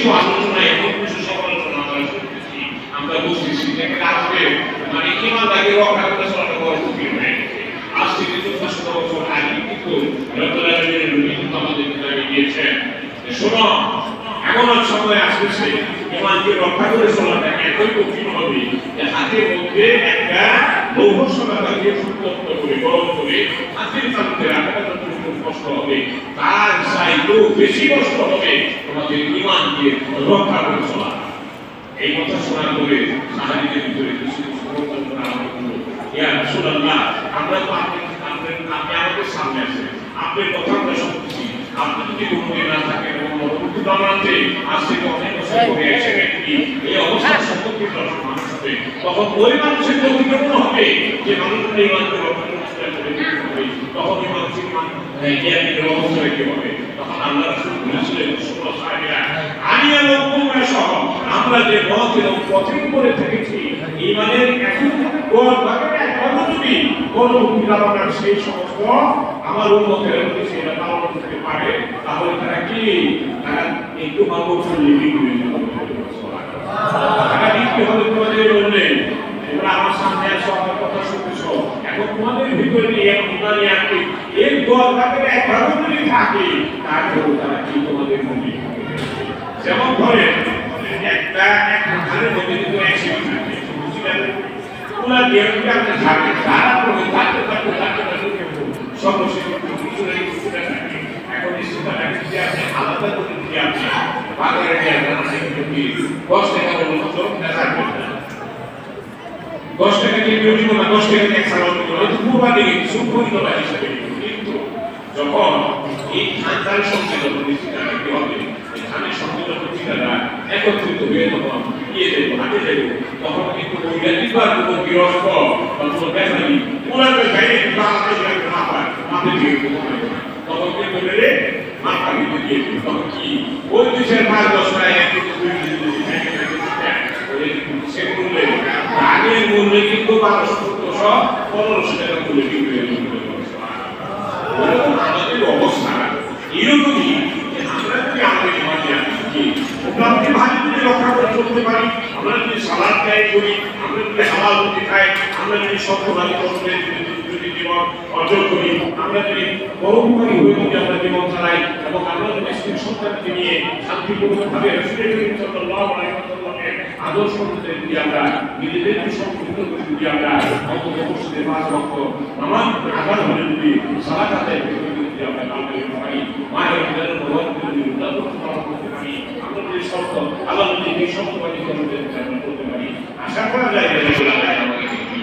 কিছু আলোচনা এমন কিছু সমালোচনা আমরা বুঝতেছি যেখানে আসবে মানে ইমানদারি রক্ষা করতে চলাটা বড় কঠিন হয়ে বছর আগে কিন্তু কিন্তু আমাদের কিতাবে দিয়েছেন। শোনো, এমন সময় আসতেছে, ইমানকে রক্ষা করে চলাটা এতই কঠিন হবে যে হাতের মধ্যে একটা লৌহ উত্তপ্ত করে গরম করে হাতের কাছে রাখাটা যতটুকু কষ্ট হবে, তার চাইতেও বেশি কষ্ট হবে তোমাদের ইমানকে রক্ষা করে চলা। এই কথা শোনার পরে সাহায্যের ভিতরে কিছু আমরা তো আপনি আপনি আপনি আমাদের সামনে আছেন, আপনার কথা আমরা শুনতেছি। আপনি যদি ঘুমিয়ে না থাকেন পরবর্তী জমানাতে আজ থেকে অনেক বছর পরে এসে ব্যক্তি, এই অবস্থা সম্পর্কে মানুষ হবে তখন ওই মানুষের প্রতি কেমন হবে যে মানুষের এই মানুষের রক্ষা করতে হবে তখন এই মানুষের কি হবে তখন আল্লাহ আমি এবং আমরা যে পথ এবং পথের উপরে থেকেছি ইমানের এখন কোন সেই সমস্ত আমার উন্মতের মধ্যে সেটা পালন করতে পারে তাহলে তারা কি তারা একটু ভালো করলে বিক্রি তারা বিক্রি হবে তোমাদের বললে তোমরা আমার সামনে আসো আমার কথা শুনতেছ এখন তোমাদের ভিতরে নিয়ে ইমানি আছে এর গড় ভাগের এক ভাগ যদি থাকে তারপরেও তারা কি তোমাদের মনে যেমন ধরে একটা এক ঘরের মধ্যে কিন্তু এক শিশু থাকে ওরা যেরকম একটা থাকে, তারা করে থাকতে থাকতে থাকতে থাকতে সমস্যা এই আপনি আলাদা করে দিয়ে আপনি বাজারে গিয়ে আপনার সেগুলো কি দশ টাকা বলুন তো দেখা করবে দশ টাকা দিয়ে দিব না, দশ টাকা দিয়ে সালাম দিব না। পুরো দিকে সুপরিত হিসাবে কিন্তু যখন এই ধান সঙ্গে যখন কি হবে একত্রিত হয়ে তখন ইয়ে দেবো হাতে দেবো তখন কিন্তু বৈজ্ঞানিক কোনো গৃহস্থ বা কোনো ব্যাপারী ওনাদের গাড়ি কিন্তু আমাদের না মাপে দিয়ে তখন কিন্তু মাথা কিন্তু দিয়ে তখন কি? ওই দেশের আগের কিন্তু কিন্তু আমাদের অবস্থা? আমরা যদি আমাদের ভালো করে পারি? আমরা যদি সালাদ করি, আমরা যদি খাই, আমরা যদি সত্যবাদী করতে যদি জীবন অর্জন করি। আমরা যদি পরোপকারী হয়ে যদি আমরা জীবন চালাই এবং আমরা যদি স্ত্রী সন্তানকে নিয়ে শান্তিপূর্ণভাবে আদর্শ অনুযায়ী যদি আমরা নিজেদেরকে সম্পৃক্ত করে যদি আমরা অন্তত মসজিদে পাঁচ লক্ষ আমার হলে যদি সারা আদায় করে যদি আমরা কালকে পারি মায়ের ভিতরে ভগবান যদি উন্নত করতে পারি আমরা যদি সত্য আল্লাহ যদি এই সত্যবাদী করতে আমরা করতে পারি আশা করা যায় যে আল্লাহ আমাদের কি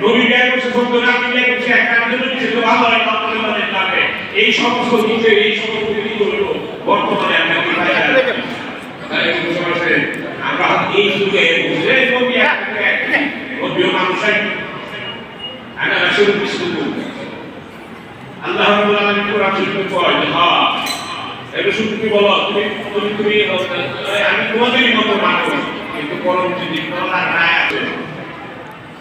নবী জ্ঞান করছে সত্য না আমি জ্ঞান করছি একটা জন্য কিছু তো ভালো হয় কত মানে যাবে এই সমস্ত কিছু এই সমস্ত কিছু করলো বর্তমানে আমরা কি পাই তাই বুঝতে পারছেন আমরা এই যুগে বুঝলে নবী একটা নবী মানুষই أنا رسول مسلم আল্লাহ রাব্বুল আলামিন কোরআন শরীফে কয় যে হ্যাঁ এই রসুল তুমি বলো তুমি তুমি তুমি আমি তোমাদেরই মতো মানুষ কিন্তু পরম যদি তোমার রায় আছে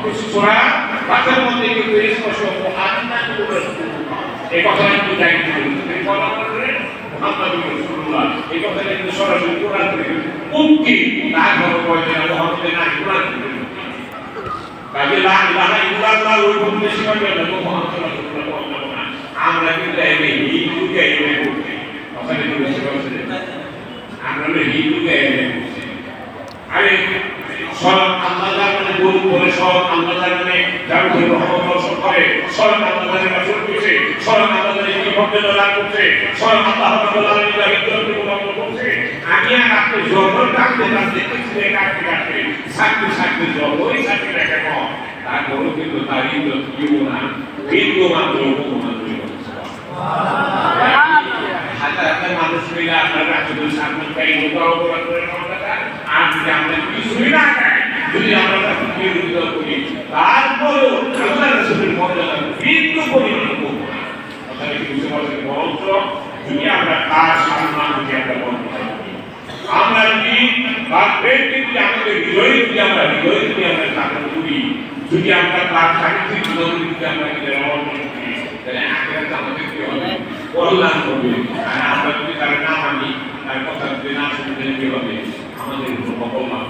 মহাজন এই কথা কিন্তু দায়িত্ব এই কথা কিন্তু সরাসরি কোরআন থেকে মুক্তি তার ঘর পয়সা মহাজনের না কোরআন কাজে লা ইলাহা ইল্লাল্লাহ ওই বলতে শিখাবে না মুহাম্মদ সাল্লাল্লাহু আলাইহি আমরা কিন্তু এই হিন্দুকে এই কিন্তু এই সব আল্লাহ মানে দূর করে সব আল্লাহ জানে যার উপরে রহমত বর্ষণ করে স্বয়ং আল্লাহ জানে রাসূল করছে স্বয়ং আল্লাহ জানে কি মর্যাদা লাভ করছে স্বয়ং আল্লাহ রাব্বুল আলামিন তাকে ইজ্জতকে প্রদান করছে। আমি আর আপনি যত কাঁদতে কাঁদতে কিছু কাটতে কাটতে সাক্ষী সাক্ষী যতই সাক্ষী রেখে কম তারপরেও কিন্তু তার ইজ্জত কেউ না বিন্দু মাত্র মাত্র হাজার হাজার মানুষ মিলে আপনার রাষ্ট্রপতি সামনে তাই উদ্ধার করে আর যদি আমরা কিছুই না যদি আমরা তাকে বিরোধিতা করি? তারপরেও আল্লাহ রাসূলের মর্যাদা বিন্দু পরিমাণ করব না। কথাটা কি বুঝতে পারছেন বরঞ্চ যদি আমরা তার সম্মান যদি আমরা বন্ধ আমরা যদি বা ব্যক্তি যদি আমাদের হৃদয়ে যদি আমরা হৃদয়ে যদি আমরা স্থাপন করি, যদি আমরা তার সাহিত্যিক জীবন যদি আমরা নিজের অবলম্বন করি, তাহলে আখেরাতে আমাদের কি হবে? কল্যাণ হবে। আর আমরা যদি তার না মানি, তার কথা যদি না শুনতে কি হবে? আমাদের হবে তো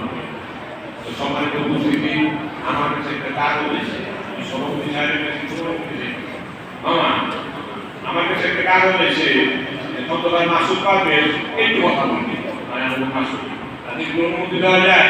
সম্মানিত উপস্থিতি, আমার কাছে একটা কাজ হয়েছে আমি সভাপতি সাহেবের কাছে মামা, আমার কাছে একটা কাজ হয়েছে কতবার মাসুক পাবে একটু কথা বলবে। মানে মাসুক। তাদের মধ্যে দেওয়া যায়?